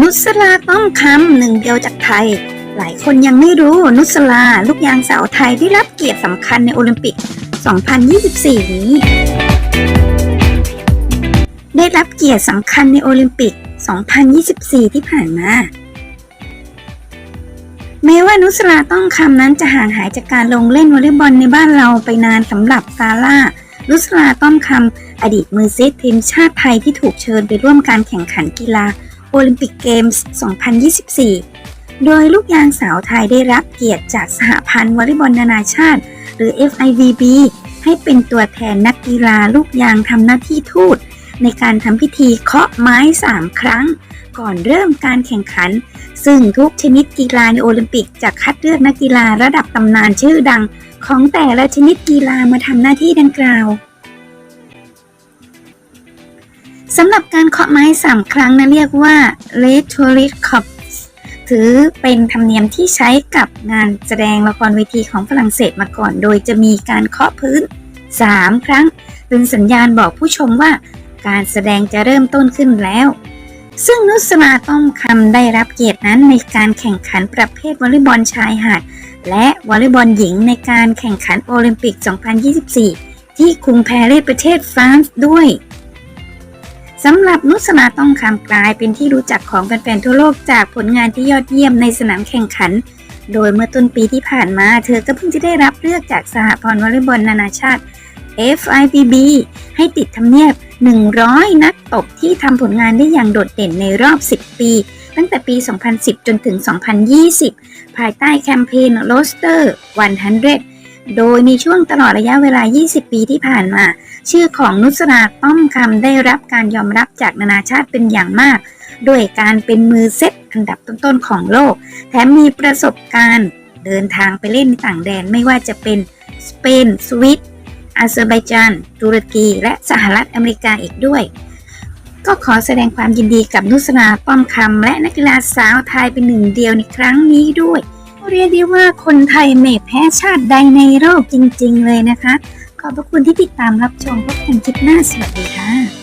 นุสลาต้อมคำหนึ่งเดียวจากไทย หลายคนยังไม่รู้นุสลาลูกยางสาวไทยได้รับเกียรติสำคัญในโอลิมปิก 2024 นี้ ได้รับเกียรติสำคัญในโอลิมปิก 2024 ที่ผ่านมาแม้ว่านุสราต้องคำนั้นจะห่างหายจากการลงเล่นวอลเลย์บอลในบ้านเราไปนานสำหรับซาร่านุสราต้อมคำอดีตมือเซตทีมชาติไทยที่ถูกเชิญไปร่วมการแข่งขันกีฬา โอลิมปิกเกมส์ 2024 โดยลูกยางสาวไทยได้รับเกียรติจากสหพันธ์วอลเลย์บอลนานาชาติ หรือ FIVB ให้เป็นตัวแทนนักกีฬาลูกยางทำหน้าที่ทูต ในการทำพิธีเคาะไม้ 3 ครั้ง ก่อนเริ่มการแข่งขัน ซึ่งทุกชนิดกีฬาในโอลิมปิกจะคัดเลือกนักกีฬาระดับตำนานชื่อดัง ของแต่ละชนิดกีฬามาทำหน้าที่ดังกล่าว สำหรับการเคาะไม้สามครั้งนะเรียกว่า r e t o r i c o p ถือเป็นธรรมเนียมที่ใช้กับงานแสดงละครเวทีของฝรั่งเศสมาก่อน โดยจะมีการเคาะพื้น 3 ครั้ง เป็นสัญญาณบอกผู้ชมว่าการแสดงจะเริ่มต้นขึ้นแล้ว ซึ่งนุสราต้อมคำได้รับเกียรตินั้นในการแข่งขันประเภทวอลเลย์บอลชายหาด และวอลเลย์บอลหญิงในการแข่งขันโอลิมปิก 2024 ที่กรุงแพรีสประเทศฟรานซ์ด้วย สำหรับนุสราต้องคำกลายเป็นที่รู้จักของแฟนๆทั่วโลกจากผลงานที่ยอดเยี่ยมในสนามแข่งขัน โดยเมื่อต้นปีที่ผ่านมาเธอก็เพิ่งจะได้รับเลือกจากสหพันธ์วอลเลย์บอลนานาชาติ FIVB ให้ติดทำเนียบ 100 นักตบที่ทำผลงานได้อย่างโดดเด่นในรอบ 10 ปี ตั้งแต่ปี 2010 จนถึง 2020 ภายใต้แคมเปญ Roster 100 โดยในช่วงตลอดระยะเวลา 20 ปีที่ผ่านมา ชื่อของนุสราต้อมคำได้รับการยอมรับจากนานาชาติเป็นอย่างมาก ด้วยการเป็นมือเซตอันดับต้นๆของโลก แถมมีประสบการณ์เดินทางไปเล่นในต่างแดนไม่ว่าจะเป็นสเปน สวิตอาเซอร์ไบจาน ตุรกี และสหรัฐอเมริกาอีกด้วย ก็ขอแสดงความยินดีกับนุสราป้อมคำและนักกีฬาสาวไทยเป็นหนึ่งเดียวในครั้งนี้ด้วย เรียกได้ว่าคนไทยไม่แพ้ชาติใดในโลกจริง ๆ เลยนะคะ ขอบพระคุณที่ติดตามรับชมพบกันคลิปหน้าสวัสดีค่ะ